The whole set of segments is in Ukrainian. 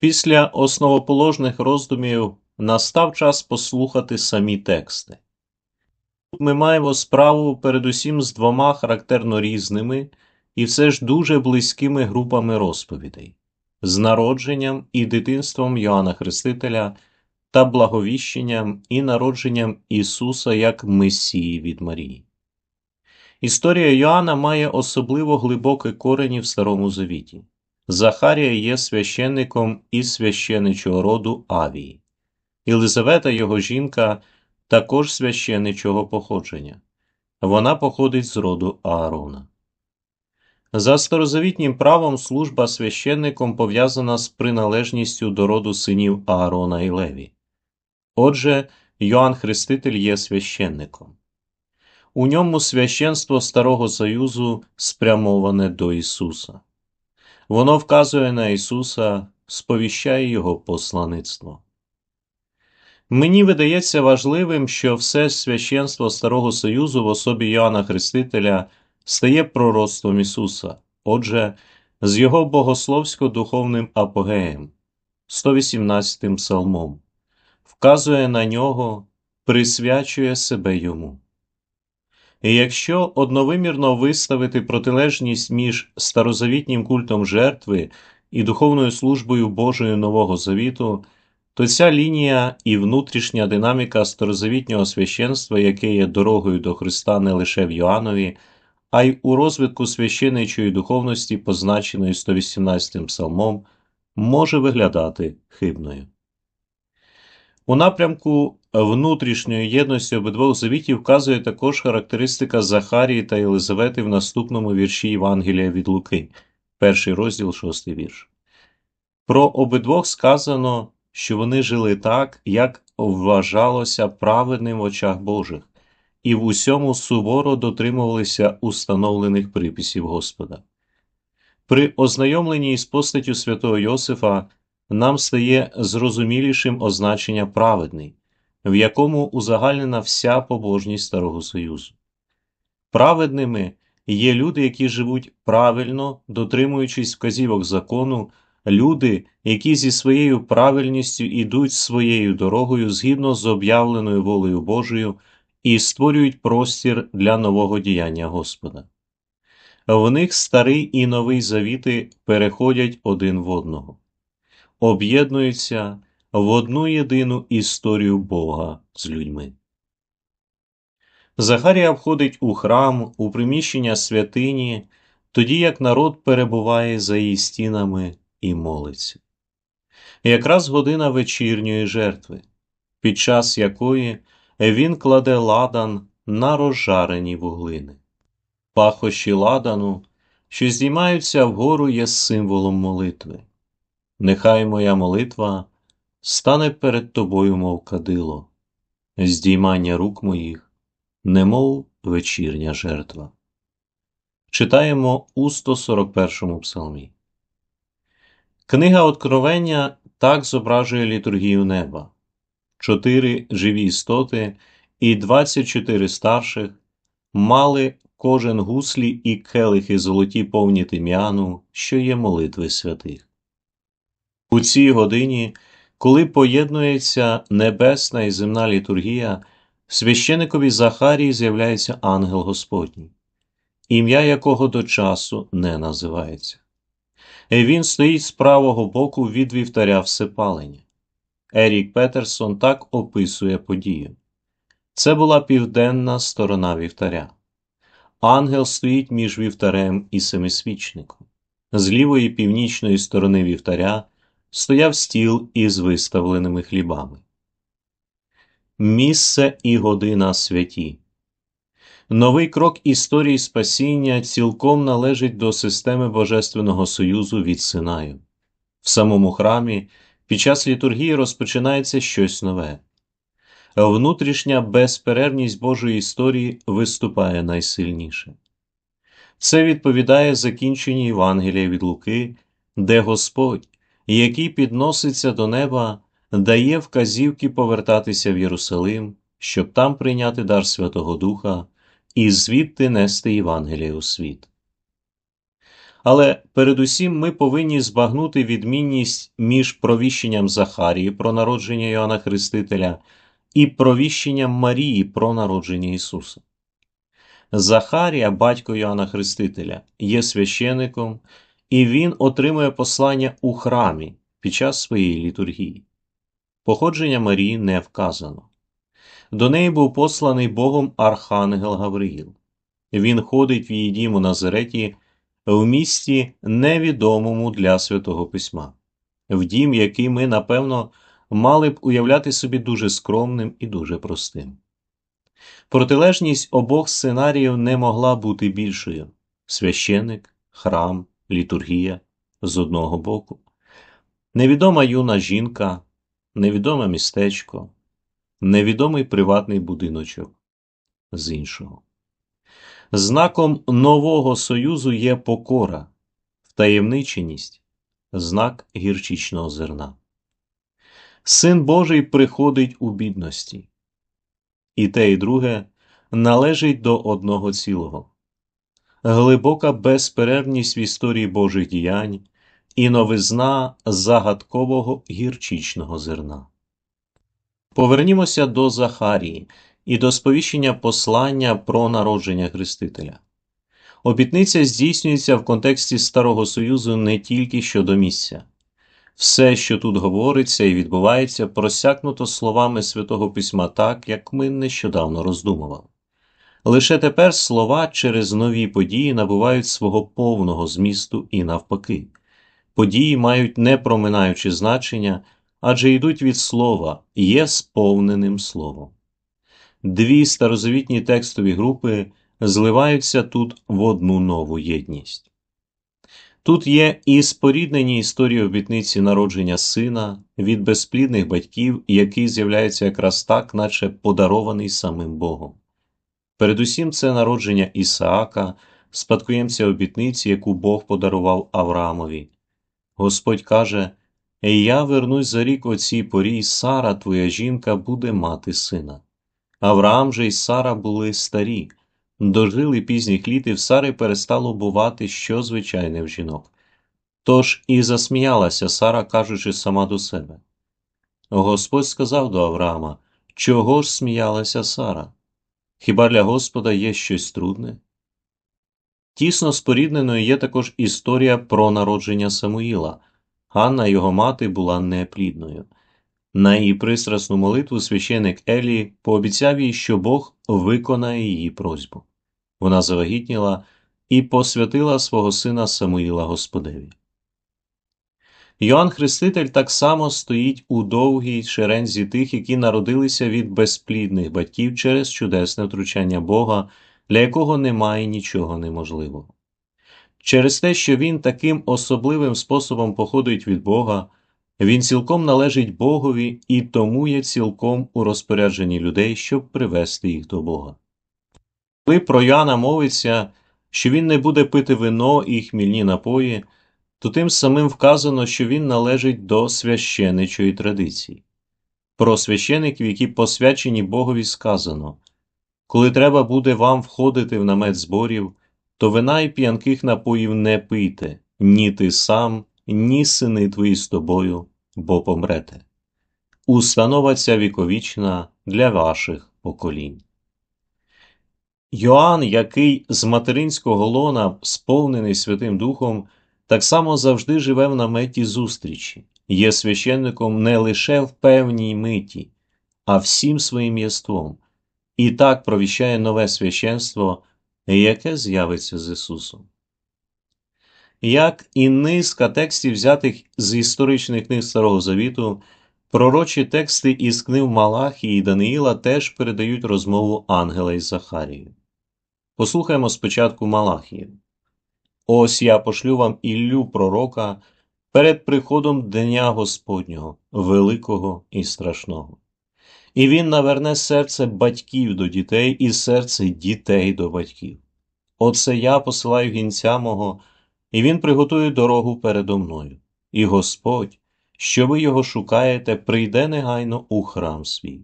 Після основоположних роздумів настав час послухати самі тексти. Тут ми маємо справу передусім з двома характерно різними і все ж дуже близькими групами розповідей з народженням і дитинством Йоанна Хрестителя та благовіщенням і народженням Ісуса як Месії від Марії. Історія Йоанна має особливо глибокі корені в Старому Завіті. Захарія є священником із священичого роду Авії. Єлизавета, його жінка, також священичого походження. Вона походить з роду Аарона. За старозавітнім правом служба священником пов'язана з приналежністю до роду синів Аарона і Леві. Отже, Йоанн Хреститель є священником. У ньому священство Старого Союзу спрямоване до Ісуса. Воно вказує на Ісуса, сповіщає Його послаництво. Мені видається важливим, що все священство Старого Союзу в особі Йоанна Хрестителя стає пророцтвом Ісуса, отже, з Його богословсько-духовним апогеєм, 118 псалмом, вказує на нього, присвячує себе Йому. Якщо одновимірно виставити протилежність між старозавітнім культом жертви і духовною службою Божою Нового Завіту, то ця лінія і внутрішня динаміка старозавітнього священства, яке є дорогою до Христа не лише в Йоаннові, а й у розвитку священичої духовності, позначеної 118 псалмом, може виглядати хибною. У напрямку внутрішньої єдності обидвох завітів вказує також характеристика Захарії та Єлизавети в наступному вірші Євангелія від Луки, перший розділ, шостий вірш. Про обидвох сказано, що вони жили так, як вважалося праведним в очах Божих, і в усьому суворо дотримувалися установлених приписів Господа. При ознайомленні із постаттю святого Йосифа нам стає зрозумілішим означення праведний, в якому узагальнена вся побожність Старого Союзу. Праведними є люди, які живуть правильно, дотримуючись вказівок закону, люди, які зі своєю правильністю ідуть своєю дорогою згідно з об'явленою волею Божою і створюють простір для нового діяння Господа. В них старий і новий завіти переходять один в одного об'єднуються в одну єдину історію Бога з людьми. Захарія входить у храм, у приміщення святині, тоді як народ перебуває за її стінами і молиться. Якраз година вечірньої жертви, під час якої він кладе ладан на розжарені вуглини. Пахощі ладану, що здіймаються вгору, є символом молитви. Нехай моя молитва стане перед тобою, мов кадило, здіймання рук моїх, немов вечірня жертва. Читаємо у 141 псалмі. Книга Откровення так зображує літургію неба, чотири живі істоти і 24 старших мали кожен гуслі і келихи золоті повні тим'яну, що є молитви святих. У цій годині, коли поєднується небесна і земна літургія, священикові Захарії з'являється ангел Господній, ім'я якого до часу не називається. І Він стоїть з правого боку від вівтаря всепалення. Ерік Петерсон так описує подію. Це була південна сторона вівтаря. Ангел стоїть між вівтарем і семисвічником. З лівої північної сторони вівтаря стояв стіл із виставленими хлібами. Місце і година святі. Новий крок історії спасіння цілком належить до системи Божественного Союзу від Синаю. В самому храмі під час літургії розпочинається щось нове. Внутрішня безперервність Божої історії виступає найсильніше. Це відповідає закінченні Євангелія від Луки, де Господь який підноситься до неба, дає вказівки повертатися в Єрусалим, щоб там прийняти дар Святого Духа і звідти нести Євангеліє у світ. Але передусім ми повинні збагнути відмінність між провіщенням Захарії про народження Йоанна Хрестителя і провіщенням Марії про народження Ісуса. Захарія, батько Йоанна Хрестителя, є священиком, і він отримує послання у храмі під час своєї літургії. Походження Марії не вказано. До неї був посланий Богом Архангел Гавриїл. Він ходить в її дім у Назареті в місті невідомому для Святого Письма, в дім, який ми, напевно, мали б уявляти собі дуже скромним і дуже простим. Протилежність обох сценаріїв не могла бути більшою священик, храм, літургія з одного боку, невідома юна жінка, невідоме містечко, невідомий приватний будиночок з іншого. Знаком нового союзу є покора, втаємниченість, знак гірчичного зерна. Син Божий приходить у бідності, і те, і друге належить до одного цілого. Глибока безперервність в історії Божих діянь і новизна загадкового гірчичного зерна. Повернімося до Захарії і до сповіщення послання про народження Хрестителя. Обітниця здійснюється в контексті Старого Союзу не тільки щодо місця. Все, що тут говориться і відбувається, просякнуто словами Святого Письма так, як ми нещодавно роздумували. Лише тепер слова через нові події набувають свого повного змісту і навпаки. Події мають непроминаюче значення, адже йдуть від слова, є сповненим словом. Дві старозавітні текстові групи зливаються тут в одну нову єдність. Тут є і споріднені історії обітниці народження сина від безплідних батьків, який з'являється якраз так, наче подарований самим Богом. Передусім, це народження Ісаака, спадкоємця обітниці, яку Бог подарував Авраамові. Господь каже: Я вернусь за рік о цій порі, і Сара, твоя жінка, буде мати сина. Авраам же й Сара були старі, дожили пізніх літ, і в Сари перестало бувати що звичайне в жінок. Тож і засміялася Сара, кажучи сама до себе. Господь сказав до Авраама, чого ж сміялася Сара? Хіба для Господа є щось трудне? Тісно спорідненою є також історія про народження Самуїла. Ганна, його мати, була неплідною. На її пристрасну молитву священик Елі пообіцяв їй, що Бог виконає її просьбу. Вона завагітніла і посвятила свого сина Самуїла Господеві. Йоанн Хреститель так само стоїть у довгій шерензі тих, які народилися від безплідних батьків через чудесне втручання Бога, для якого немає нічого неможливого. Через те, що він таким особливим способом походить від Бога, він цілком належить Богові і тому є цілком у розпорядженні людей, щоб привести їх до Бога. Коли про Яна мовиться, що він не буде пити вино і хмільні напої, то тим самим вказано, що він належить до священичої традиції. Про священиків, які посвячені Богові, сказано коли треба буде вам входити в намет зборів, то вина й п'янких напоїв не пийте, ні ти сам, ні сини твої з тобою, бо помрете. Установа ця віковічна для ваших поколінь. Йоанн, який з материнського лона сповнений Святим Духом, так само завжди живе в наметі зустрічі, є священником не лише в певній миті, а всім своїм єством, і так провіщає нове священство, яке з'явиться з Ісусом. Як і низка текстів, взятих з історичних книг Старого Завіту, пророчі тексти із книг Малахії і Даниїла теж передають розмову ангела із Захарією. Послухаємо спочатку Малахію. Ось я пошлю вам Іллю пророка перед приходом Дня Господнього, великого і страшного. І він наверне серце батьків до дітей і серце дітей до батьків. Оце я посилаю гінця мого, і він приготує дорогу передо мною. І Господь, що ви його шукаєте, прийде негайно у храм свій.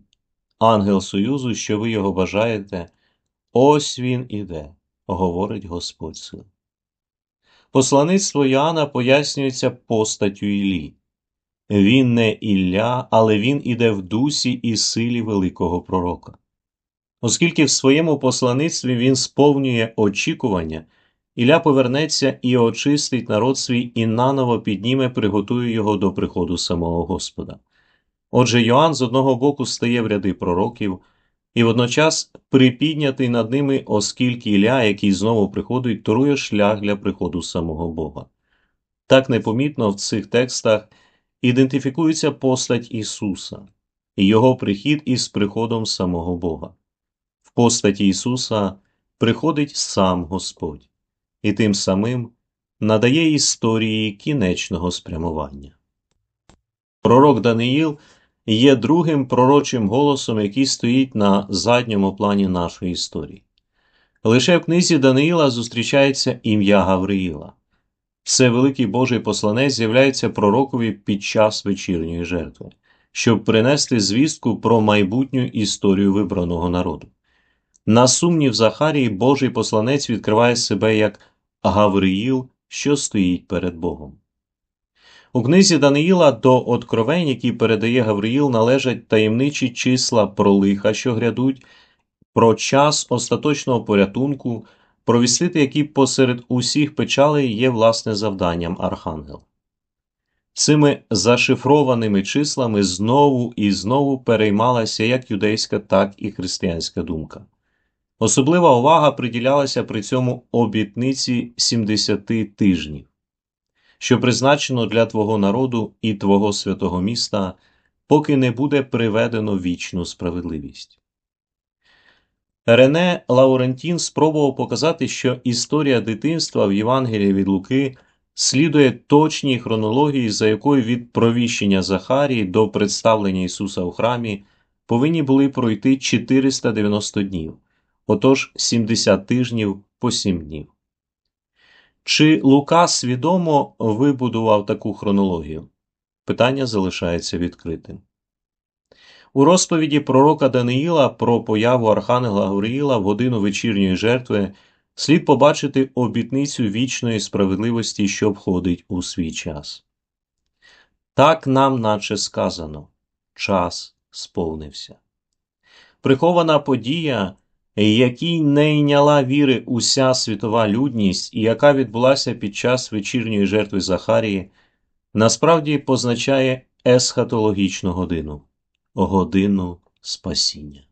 Ангел Союзу, що ви його бажаєте, ось він іде, говорить Господь сил. Послаництво Йоанна пояснюється постаттю Іллі. Він не Ілля, але він іде в дусі і силі великого пророка. Оскільки в своєму послаництві він сповнює очікування, Ілля повернеться і очистить народ свій і наново підніме, приготує його до приходу самого Господа. Отже, Йоанн з одного боку стає в ряди пророків, і водночас припіднятий над ними, оскільки Ілля, який знову приходить, торує шлях для приходу самого Бога. Так непомітно в цих текстах ідентифікується постать Ісуса і Його прихід із приходом самого Бога. В постаті Ісуса приходить сам Господь і тим самим надає історії кінечного спрямування. Пророк Даниїл є другим пророчим голосом, який стоїть на задньому плані нашої історії. Лише в книзі Даниїла зустрічається ім'я Гавриїла. Це великий Божий посланець з'являється пророкові під час вечірньої жертви, щоб принести звістку про майбутню історію вибраного народу. На сумнів Захарії Божий посланець відкриває себе як Гавриїл, що стоїть перед Богом. У книзі Даниїла до откровень, які передає Гавриїл, належать таємничі числа про лиха, що грядуть, про час остаточного порятунку, про провістити які посеред усіх печалей є власне завданням Архангела. Цими зашифрованими числами знову і знову переймалася як юдейська, так і християнська думка. Особлива увага приділялася при цьому обітниці 70 тижнів, що призначено для Твого народу і Твого святого міста, поки не буде приведено вічну справедливість. Рене Лаурентін спробував показати, що історія дитинства в Євангелії від Луки слідує точній хронології, за якою від провіщення Захарії до представлення Ісуса у храмі повинні були пройти 490 днів, отож 70 тижнів по 7 днів. Чи Лука свідомо вибудував таку хронологію? Питання залишається відкритим. У розповіді пророка Даниїла про появу Архангела Гавриїла в годину вечірньої жертви слід побачити обітницю вічної справедливості, що входить у свій час. Так нам наче сказано час сповнився. Прихована подія, якій не йняла віри уся світова людність і яка відбулася під час вечірньої жертви Захарії, насправді позначає есхатологічну годину годину спасіння.